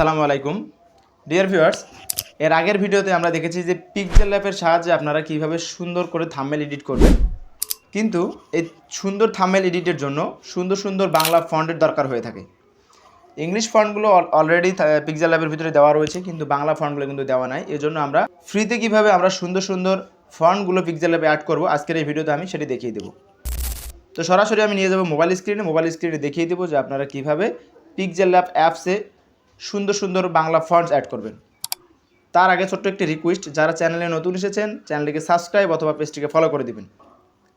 আসসালামু আলাইকুম। Dear viewers এর আগের ভিডিওতে আমরা দেখেছি যে পিকজেল ল্যাপের সাহায্যে আপনারা কীভাবে সুন্দর করে থাম্বেল এডিট করবেন। কিন্তু এই সুন্দর থাম্বেল এডিটের জন্য সুন্দর সুন্দর বাংলা ফন্টের দরকার হয়ে থাকে। ইংলিশ ফন্টগুলো অলরেডি পিকজেল ল্যাবের ভিতরে দেওয়া রয়েছে, কিন্তু বাংলা ফন্টগুলো কিন্তু দেওয়া নাই। এজন্য আমরা ফ্রিতে কীভাবে আমরা সুন্দর সুন্দর ফন্টগুলো পিকজেল ল্যাবে অ্যাড করব, আজকের এই ভিডিওতে আমি সেটি দেখিয়ে দেবো। তো সরাসরি আমি নিয়ে যাব মোবাইল স্ক্রিনে মোবাইল স্ক্রিনে দেখিয়ে দেবো যে আপনারা কীভাবে পিকজেল ল্যাব অ্যাপসে সুন্দর সুন্দর বাংলা ফন্টস অ্যাড করবেন। তার আগে ছোট্ট একটি রিকোয়েস্ট যারা চ্যানেলে নতুন এসেছেন চ্যানেলটিকে সাবস্ক্রাইব অথবা পেজটিকে ফলো করে দিবেন।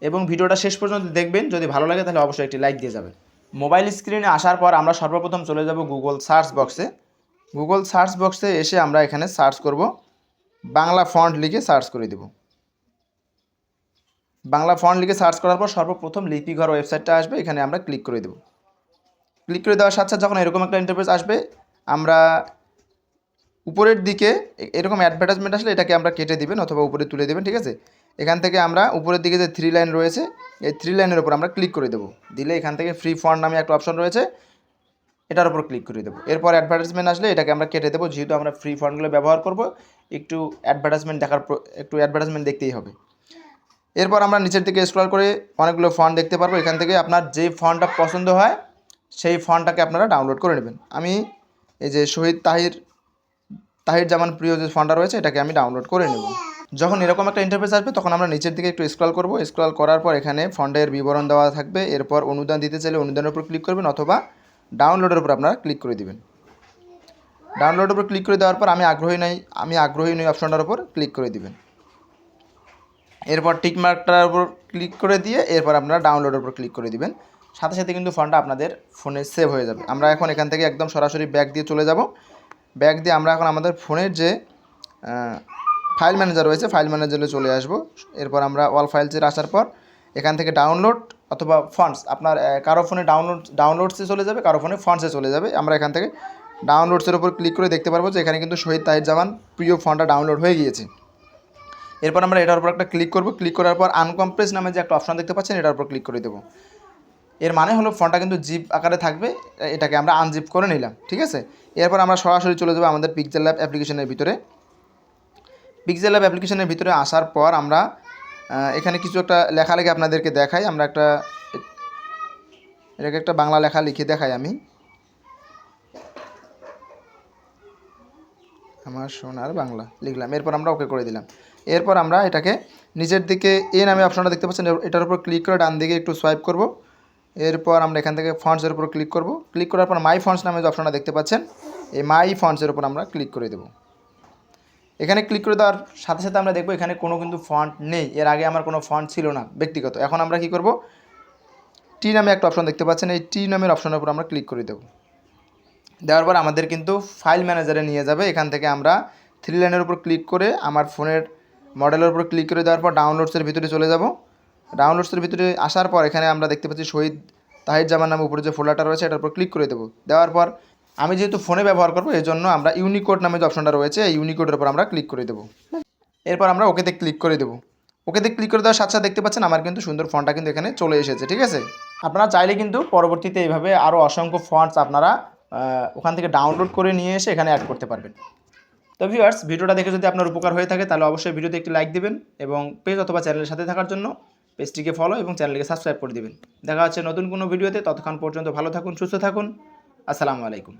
এবং ভিডিওটা শেষ পর্যন্ত দেখবেন, যদি ভালো লাগে তাহলে অবশ্যই একটি লাইক দিয়ে যাবেন। মোবাইল স্ক্রিনে আসার পর আমরা সর্বপ্রথম চলে যাব গুগল সার্চ বক্সে গুগল সার্চ বক্সে এসে আমরা এখানে সার্চ করব। বাংলা ফন্ট লিখে সার্চ করে দেব। বাংলা ফন্ট লিখে সার্চ করার পর সর্বপ্রথম লিপিঘর ওয়েবসাইটটা আসবে, এখানে আমরা ক্লিক করে দেব। ক্লিক করে দেওয়ার সাথে সাথে যখন এরকম একটা ইন্টারফেস আসবে আমরা উপরের দিকে এরকম অ্যাডভার্টাইজমেন্ট আসলে এটাকে আমরা কেটে দিবেন অথবা উপরে তুলে দেবেন, ঠিক আছে? এখান থেকে আমরা উপরের দিকে যে থ্রি লাইন রয়েছে, এই থ্রি লাইনের উপর আমরা ক্লিক করে দেবো। দিলে এখান থেকে ফ্রি ফন্ট নামে একটা অপশন রয়েছে, এটার উপর ক্লিক করে দেবো। এরপর অ্যাডভার্টাইজমেন্ট আসলে এটাকে আমরা কেটে দেবো, যেহেতু আমরা ফ্রি ফন্টগুলো ব্যবহার করব, একটু অ্যাডভার্টাইজমেন্ট দেখার একটু অ্যাডভার্টাইজমেন্ট দেখতেই হবে। এরপর আমরা নিচের দিকে স্ক্রল করে অনেকগুলো ফন্ট দেখতে পারব। এখান থেকে আপনার যে ফন্টটা পছন্দ হয়, সেই ফন্টটাকে আপনারা ডাউনলোড করে নেবেন। আমি এই যে শহীদ তাহির তাহির জামান প্রিয় যে ফন্টটা রয়েছে, এটাকে আমি ডাউনলোড করে নেব। যখন এরকম একটা ইন্টারফেস আসবে, তখন আমরা নিচের দিকে একটু স্ক্রল করব। স্ক্রল করার পর এখানে ফন্টের বিবরণ দেওয়া থাকবে। এরপর অনুদান দিতে চাইলে অনুদানের উপর ক্লিক করবেন অথবা ডাউনলোডের উপর আপনারা ক্লিক করে দেবেন। ডাউনলোডের উপর ক্লিক করে দেওয়ার পর আমি আগ্রহী নই, আমি আগ্রহী নই অপশনটার উপর ক্লিক করে দিবেন। এরপর টিকমার্কটার উপর ক্লিক করে দিয়ে এরপর আপনারা ডাউনলোডের উপর ক্লিক করে দিবেন। সাথে সাথে কিন্তু ফোনটা আপনাদের ফোনে সেভ হয়ে যাবে। আমরা এখন এখান থেকে একদম সরাসরি ব্যাগ দিয়ে চলে যাব। ব্যাগ দিয়ে আমরা এখন আমাদের ফোনের যে ফাইল ম্যানেজার রয়েছে ফাইল ম্যানেজারে চলে আসব। এরপর আমরা অল ফাইলসের আসার পর এখান থেকে ডাউনলোড অথবা ফন্টস আপনার কারও ফোনে ডাউনলোড ডাউনলোডসে চলে যাবে, কারও ফোনে ফন্টসে চলে যাবে। আমরা এখান থেকে ডাউনলোডসের উপর ক্লিক করে দেখতে পারব যে এখানে কিন্তু শহীদ তাহির জামান প্রিয় ফন্টটা ডাউনলোড হয়ে গিয়েছে। এরপর আমরা এটার উপর একটা ক্লিক করব। ক্লিক করার পর আনকমপ্রেস নামে যে একটা অপশন দেখতে পাচ্ছেন, এটার উপর ক্লিক করে দেবো। এর মানে হলো ফোনটা কিন্তু জিপ আকারে থাকবে, এটাকে আমরা আনজিপ করে নিলাম, ঠিক আছে? এরপর আমরা সরাসরি চলে যাব আমাদের পিকজেল ল্যাব অ্যাপ্লিকেশনের ভিতরে। পিকজেল ল্যাব অ্যাপ্লিকেশনের ভিতরে আসার পর আমরা এখানে কিছু একটা লেখা লেখালেখি আপনাদেরকে দেখাই। আমরা একটা, এটাকে একটা বাংলা লেখা লিখে দেখাই আমি। আমার সোনার বাংলা লিখলাম, এরপর আমরা ওকে করে দিলাম। এরপর আমরা এটাকে নিচের দিকে এ নামে অপশনটা দেখতে পাচ্ছেন, এটার উপর ক্লিক করে ডান দিকে একটু সোয়াইপ করব। এরপর আমরা এখান থেকে ফন্টসের উপর ক্লিক করব। ক্লিক করার পর মাই ফন্ডস নামে যে অপশনটা দেখতে পাচ্ছেন, এই মাই ফন্ডসের উপর আমরা ক্লিক করে দেবো। এখানে ক্লিক করে দেওয়ার সাথে সাথে আমরা দেখব এখানে কোনো কিন্তু ফন্ট নেই। এর আগে আমার কোনো ফন্ট ছিল না, ব্যক্তিগত। এখন আমরা কি করব? টি নামে একটা অপশন দেখতে পাচ্ছেন, এই টি নামের অপশনের উপর আমরা ক্লিক করে দেবো। দেওয়ার পর আমাদের কিন্তু ফাইল ম্যানেজারে নিয়ে যাবে। এখান থেকে আমরা থ্রি লাইনের উপর ক্লিক করে আমার ফোনের মডেলের উপর ক্লিক করে দেওয়ার পর ডাউনলোডসের ভিতরে চলে যাব। ডাউনলোডসের ভিতরে আসার পর এখানে আমরা দেখতে পাচ্ছি শহীদ তাহির জামান নামে উপরে যে ফোল্ডারটা রয়েছে, এটার উপর ক্লিক করে দেবো। দেওয়ার পর আমি যেহেতু ফোনে ব্যবহার করব, এই জন্য আমরা ইউনিকোড নামে যে অপশনটা রয়েছে, এই ইউনিকোডের উপর আমরা ক্লিক করে দেবো। এরপর আমরা ওকেতে ক্লিক করে দেবো। ওকেতে ক্লিক করে দেওয়ার সাথে সাথে দেখতে পাচ্ছেন আমার কিন্তু সুন্দর ফন্টটা কিন্তু এখানে চলে এসেছে, ঠিক আছে? আপনারা চাইলে কিন্তু পরবর্তীতে এইভাবে আরও অসংখ্য ফন্টস আপনারা ওখান থেকে ডাউনলোড করে নিয়ে এসে এখানে অ্যাড করতে পারবেন। তো ভিউয়ার্স ভিডিওটা দেখে যদি আপনার উপকার হয়ে থাকে, তাহলে অবশ্যই ভিডিওতে একটি লাইক দিবেন এবং পেজ অথবা চ্যানেলের সাথে থাকার জন্য পেজটিকে ফলো এবং চ্যানেলকে সাবস্ক্রাইব করে দেবেন। দেখা হচ্ছে নতুন কোনো ভিডিওতে ততক্ষণ পর্যন্ত ভালো থাকুন, সুস্থ থাকুন। আসসালামু আলাইকুম।